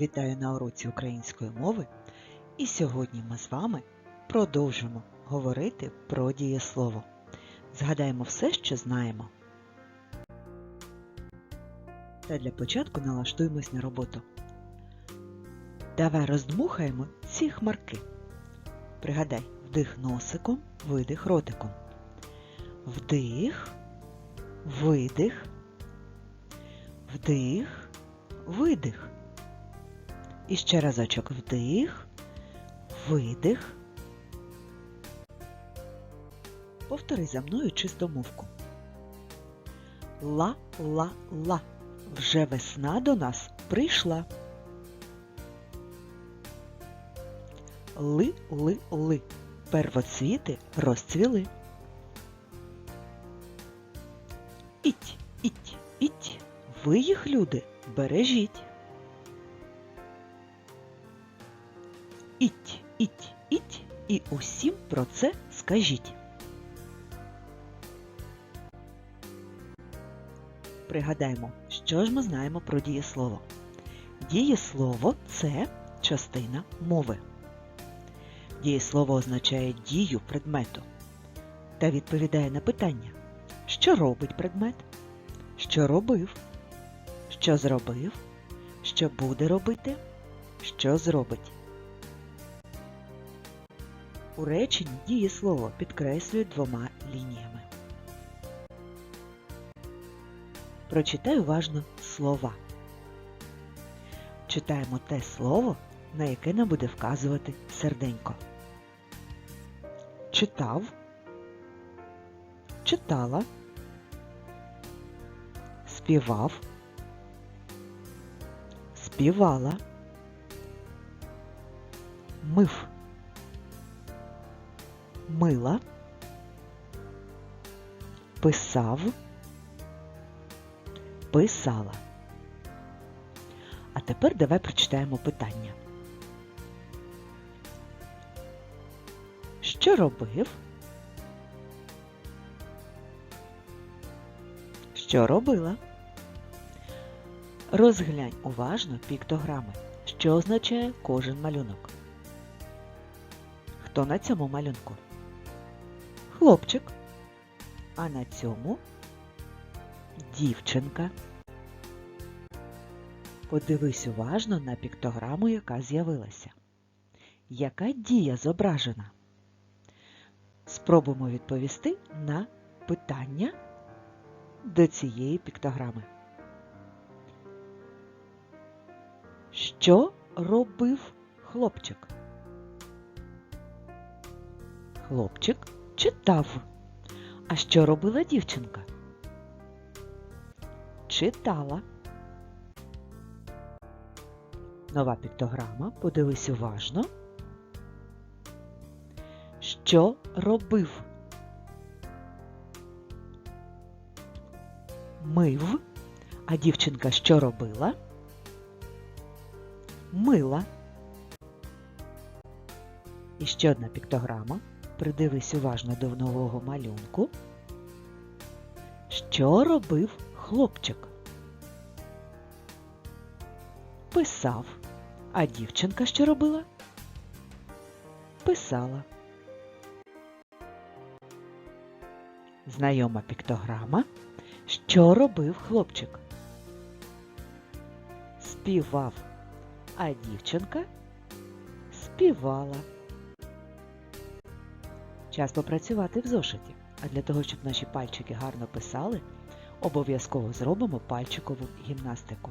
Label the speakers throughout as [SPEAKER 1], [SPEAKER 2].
[SPEAKER 1] Вітаю на уроці української мови. І сьогодні ми з вами продовжимо говорити про дієслово. Згадаємо все, що знаємо. Та для початку налаштуємось на роботу. Давай роздмухаємо ці хмарки. Пригадай, вдих носиком, видих ротиком. Вдих, видих, вдих, видих. І ще разочок вдих, видих. Повтори за мною чистомовку. Ла-ла-ла. Вже весна до нас прийшла. Ли-ли-ли. Первоцвіти розцвіли. Іть, іть, іть. Ви їх, люди, бережіть. Іть, іть, іть і усім про це скажіть. Пригадаємо, що ж ми знаємо про дієслово. Дієслово це частина мови. Дієслово означає дію предмету та відповідає на питання, що робить предмет, що робив, що зробив, що буде робити, що зробить. У реченні дієслово підкреслюють двома лініями. Прочитай уважно слова. Читаємо те слово, на яке нам буде вказувати серденько. Читав, читала, співав, співала, мив, мила, писав, писала. А тепер давай прочитаємо питання. Що робив? Що робила? Розглянь уважно піктограми, що означає кожен малюнок. Хто на цьому малюнку? Хлопчик. А на цьому дівчинка. Подивись уважно на піктограму, яка з'явилася. Яка дія зображена? Спробуємо відповісти на питання до цієї піктограми. Що робив хлопчик? Хлопчик читав. А що робила дівчинка? Читала. Нова піктограма. Подивись уважно. Що робив? Мив. А дівчинка що робила? Мила. І ще одна піктограма. Придивись уважно до нового малюнку. Що робив хлопчик? Писав. А дівчинка що робила? Писала. Знайома піктограма. Що робив хлопчик? Співав. А дівчинка співала. Час попрацювати в зошиті. А для того, щоб наші пальчики гарно писали, обов'язково зробимо пальчикову гімнастику.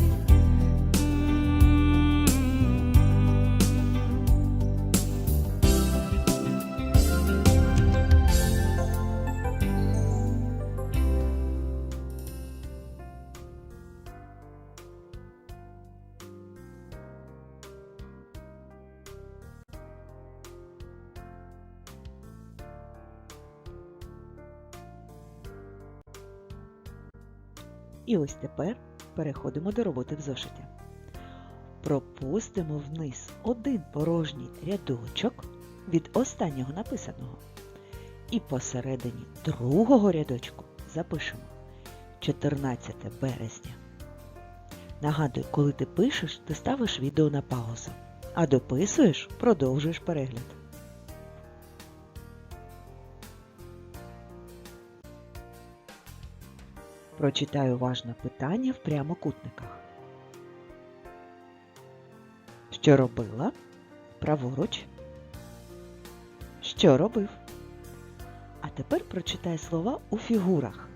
[SPEAKER 1] І ось тепер переходимо до роботи в зошиті. Пропустимо вниз один порожній рядочок від останнього написаного. І посередині другого рядочку запишемо 14 березня. Нагадую, коли ти пишеш, ти ставиш відео на паузу, а дописуєш, продовжуєш перегляд. Прочитай уважно питання в прямокутниках. Що робила? Праворуч. Що робив? А тепер прочитай слова у фігурах.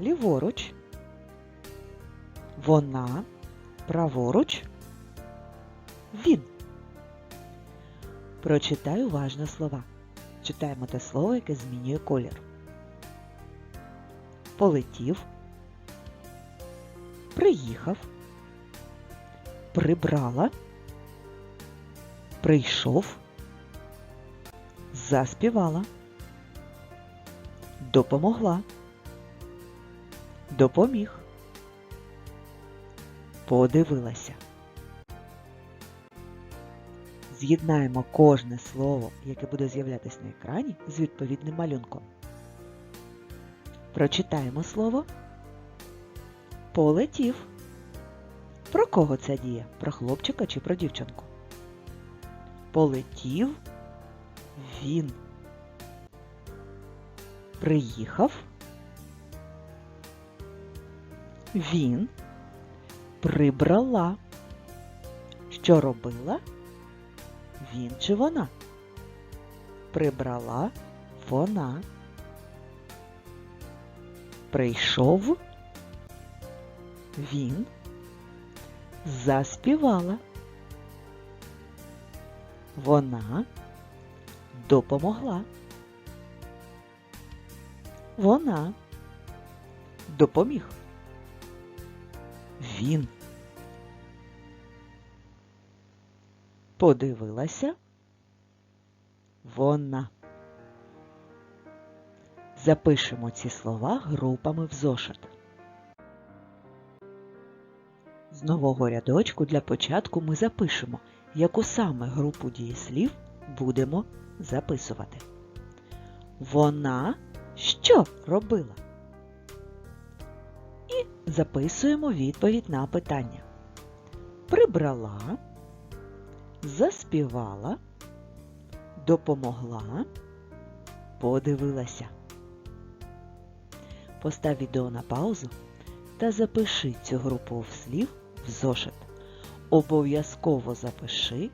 [SPEAKER 1] Ліворуч. Вона. Праворуч. Він. Прочитай уважно слова. Читаємо те слово, яке змінює колір. Полетів. Приїхав. Прибрала. Прийшов. Заспівала. Допомогла. Допоміг. Подивилася. З'єднаємо кожне слово, яке буде з'являтися на екрані, з відповідним малюнком. Прочитаємо слово. Полетів. Про кого ця дія? Про хлопчика чи про дівчинку? Полетів він. Приїхав. Він прибрала. Що робила? Він чи вона? Прибрала вона. Прийшов він. Заспівала. Вона допомогла. Вона допоміг. Він подивилася. Вона. Запишемо ці слова групами в зошит. З нового рядочку для початку ми запишемо, яку саме групу дієслів будемо записувати. Вона що робила? І записуємо відповідь на питання. Прибрала, заспівала, допомогла, подивилася. Постав відео на паузу та запиши цю групу слів зошит. Обов'язково запиши,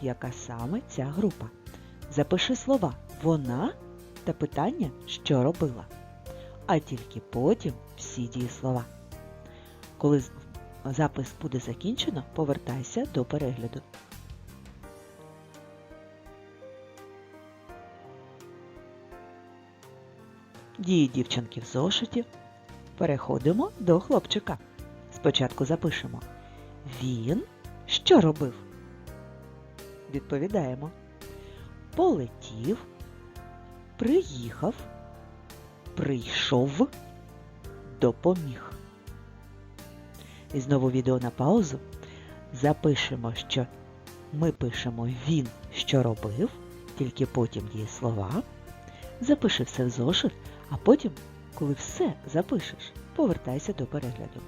[SPEAKER 1] яка саме ця група. Запиши слова вона та питання, що робила, а тільки потім всі дієслова. Коли запис буде закінчено, повертайся до перегляду. Дії дівчинки в зошиті. Переходимо до хлопчика. Спочатку запишемо. Він що робив? Відповідаємо. Полетів, приїхав, прийшов, допоміг. І знову відео на паузу. запишемо, що ми пишемо він, що робив, тільки потім дієслова. Запиши все в зошит, а потім, коли все запишеш, повертайся до перегляду.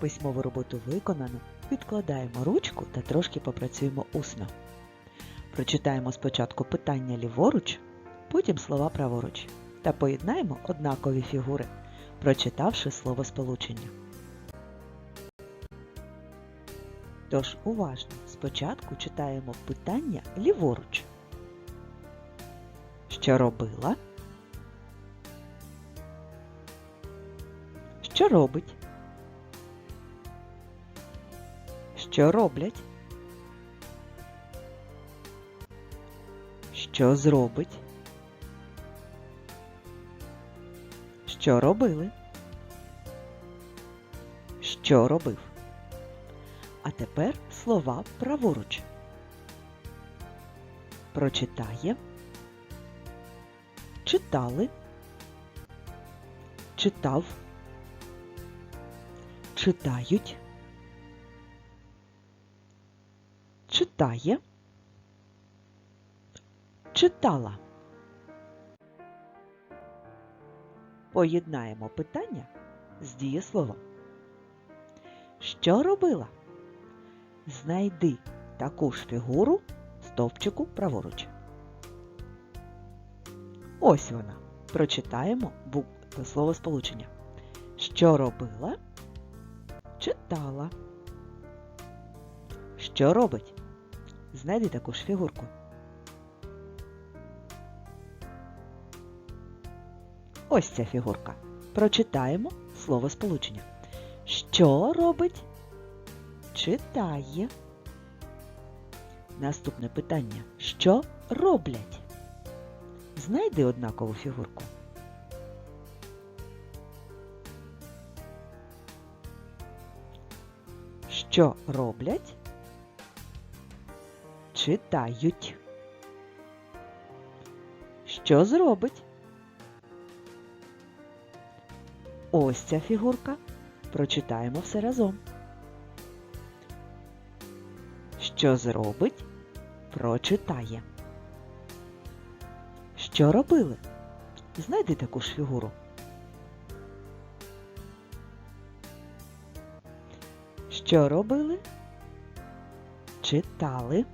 [SPEAKER 1] Письмову роботу виконано, відкладаємо ручку та трошки попрацюємо усно. Прочитаємо спочатку питання ліворуч, потім слова праворуч та поєднаємо однакові фігури, прочитавши словосполучення. Тож уважно, спочатку читаємо питання ліворуч. Що робила? Що робить? Що роблять? Що зробить? Що робили? Що робив? А тепер слова праворуч. Прочитає. Читали. Читав. Читають. Читає. Читала. Поєднаємо питання з дієсловом. Що робила? Знайди таку ж фігуру стовпчику праворуч. Ось вона. Прочитаємо букви словосполучення. Що робила? Читала. Що робить? Знайди таку ж фігурку. Ось ця фігурка. Прочитаємо словосполучення. Що робить? Читає. Наступне питання. Що роблять? Знайди однакову фігурку. Що роблять? Читають. Що зробить? Ось ця фігурка. Прочитаємо все разом. Що зробить? Прочитає. Що робили? Знайди таку ж фігуру. Що робили? Читали.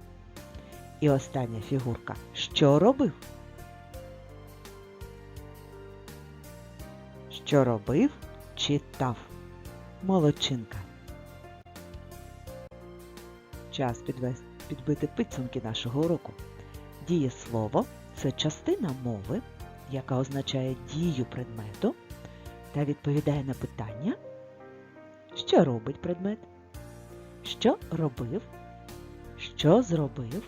[SPEAKER 1] І остання фігурка. Що робив? Що робив? Читав. Молодчинка. Час підбити підсумки нашого уроку. Дієслово це частина мови, яка означає дію предмету та відповідає на питання, що робить предмет, що робив, що зробив,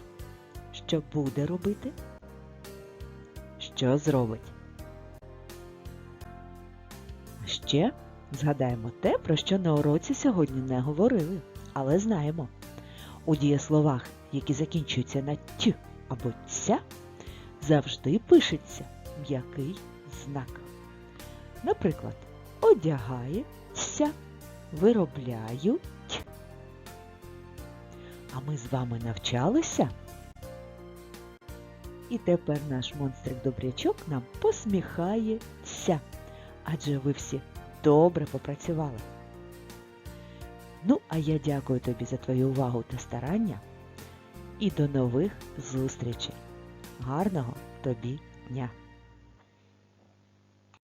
[SPEAKER 1] що буде робити, що зробить. Ще згадаємо те, про що на уроці сьогодні не говорили, але знаємо. У дієсловах, які закінчуються на т або ця, завжди пишеться м'який знак. Наприклад, одягається, виробляють. А ми з вами навчалися. І тепер наш монстрик-добрячок нам посміхається, адже ви всі добре попрацювали. Ну, а я дякую тобі за твою увагу та старання. І до нових зустрічей. Гарного тобі дня!